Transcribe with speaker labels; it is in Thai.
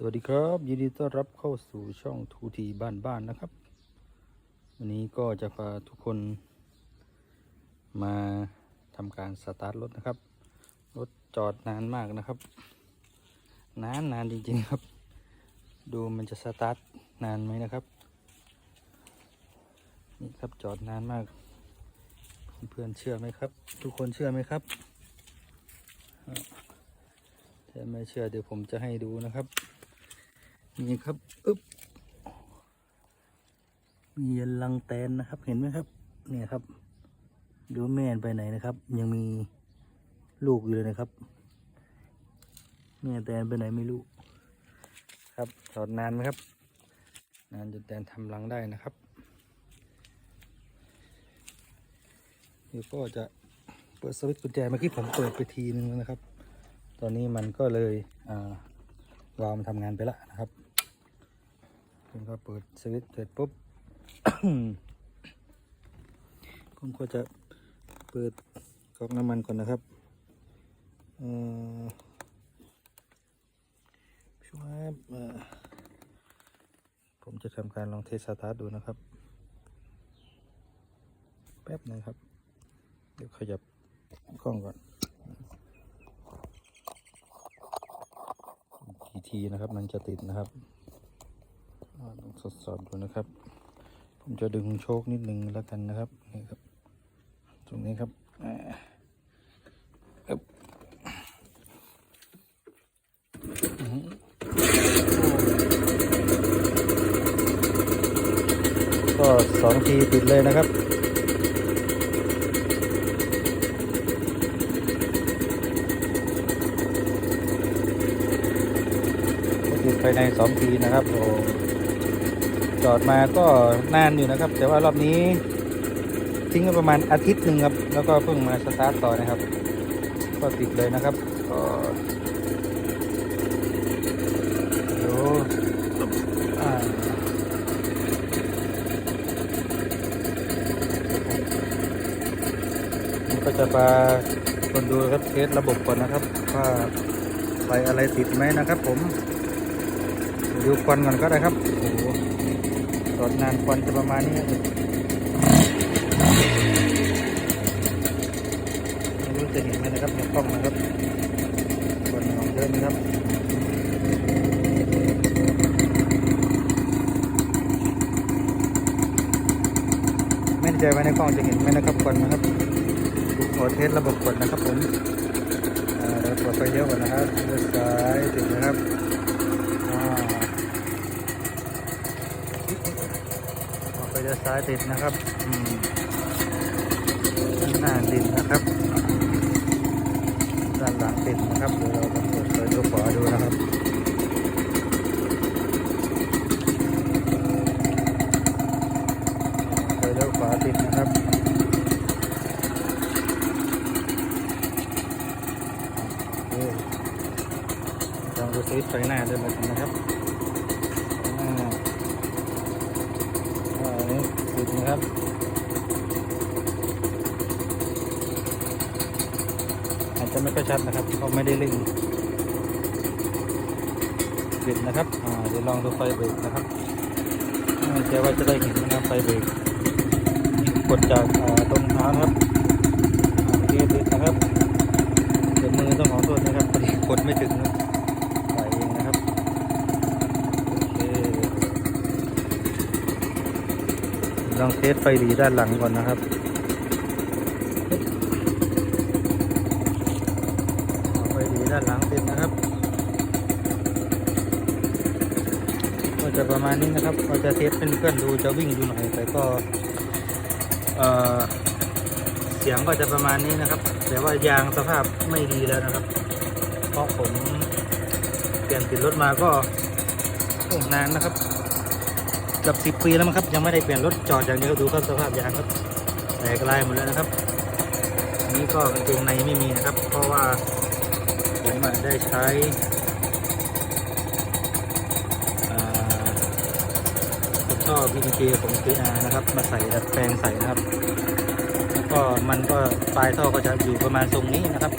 Speaker 1: สวัสดีครับ ยินดีต้อนรับเข้าสู่ช่องทูทีบ้านบ้านนะครับ วันนี้ก็จะพาทุกคนมาทำการสตาร์ทรถนะครับ รถจอดนานมากนะครับ นานนานจริงๆครับ ดูมันจะสตาร์ทนานไหมนะครับ นี่ครับจอดนานมาก เพื่อนเชื่อไหมครับ ทุกคนเชื่อไหมครับถ้าไม่เชื่อเดี๋ยวผมจะให้ดูนะครับ นี่ครับอึ๊บมีลังแตนนะครับเห็นไหมครับ เนี่ยครับดูแม่นไปไหนนะครับ ยังมีลูกอยู่เลยนะครับแม่แตนไปไหนไม่รู้ครับจอดนานไหมครับ นานจนแตนทำรังได้นะครับเดี๋ยวก็จะเปิดสวิตช์กุญแจเมื่อกี้ผมเปิดไปทีนึงแล้วนะครับ ตอนนี้มันก็เลยอ่าวาล์วมันทำงานไปแล้วนะครับ ผมก็เปิดสวิตช์เสร็จปุ๊บ ผมก็จะเปิดก๊อกน้ำมันก่อนนะครับช่วยผมจะทำการลองเทสสตาร์ทดูนะครับ แป๊บหนึงครับ เดี๋ยวขยับกล้องก่อนกี่ทีนะครับมันจะติดนะครับ อ่าต้องทดสอบดูนะครับ ผมจะดึงโชคนิดนึงแล้วกันนะครับนี่ครับ ตรงนี้ครับอึ๊บก็สองทีติดเลยนะครับติดภายในสองปีนะครับโอ้ จอดมาก็นานอยู่นะครับ แต่ว่ารอบนี้ทิ้งไปประมาณอาทิตย์หนึ่งครับ แล้วก็เพิ่งมาสตาร์ทต่อนะครับ ก็ติดเลยนะครับก็ดูผมก็จะพาคนดูครับเทสระบบก่อนนะครับว่าไฟอะไรติดไหมนะครับ ผมดูควันก่อนก็ได้ครับ โอ้โหตอดนานควันจะประมาณนี้ครับไม่รู้จะเห็นไหมนะครับในกล้องนะครับควันออกเยอะไหมครับไม่แน่ใจว่าในกล้องจะเห็นไหมนะครับควันนะครับผมขอเทสระบบก่อนนะครับผมเราเปิดไฟเลี้ยวก่อนนะครับเลี้ยวซ้ายติดนะครับอ่า ด้านซ้ายติดนะครับอืมด้านหน้าติดนะครับ ด้านหลังติดนะครับ เดี๋ยวเราจะเปิดไฟเลี้ยวขวาดูนะครับเลี้ยวขวาติดนะครับโอเคลองดูสวิตช์ไฟหน้าด้วยนะครับไฟหน้า อ่าอัน นี้ติดนะครับอาจจะไม่ค่อยชัดนะครับเพราะไม่ได้เล่งปิดนะครับเดี๋ยวลองดูไฟเบรกนะครับไม่ใจว่าจะได้เห็นนะครับไฟเบรกกดจากตรงเท้านะครับโอเคติดนะครับเดี๋ยวมือต้องขอโทษนะครับพอดีกดไม่ถึงนะใส่เองนะครับโอเค ลองเทสไฟหลีด้านหลังก่อนนะครับไฟหลีด้านหลังติดนะครับ ก็จะประมาณนี้นะครับเราจะเทสเป็นเพื่อนๆดูจะวิ่งดูหน่อยแต่ก็เอ่อเสียงก็จะประมาณนี้นะครับ แต่ว่ายางสภาพไม่ดีแล้วนะครับ เพราะผมเปลี่ยนติดรถมาก็โอ้นานนะครับ กือบสิบปีแล้วมั้งครับ ยังไม่ได้เปลี่ยนรถจอดอย่างเดียวดูครับสภาพยางครับแตกลายหมดแล้วนะครับ อันนี้ก็กางเกงในไม่มีนะครับ เพราะว่าผมได้ใช้อ่าท่อ BDK ของ KR นะครับ มาใส่ดัดแปลงใส่นะครับ แล้วก็มันก็ปลายท่อก็จะอยู่ประมาณทรงนี้นะครับ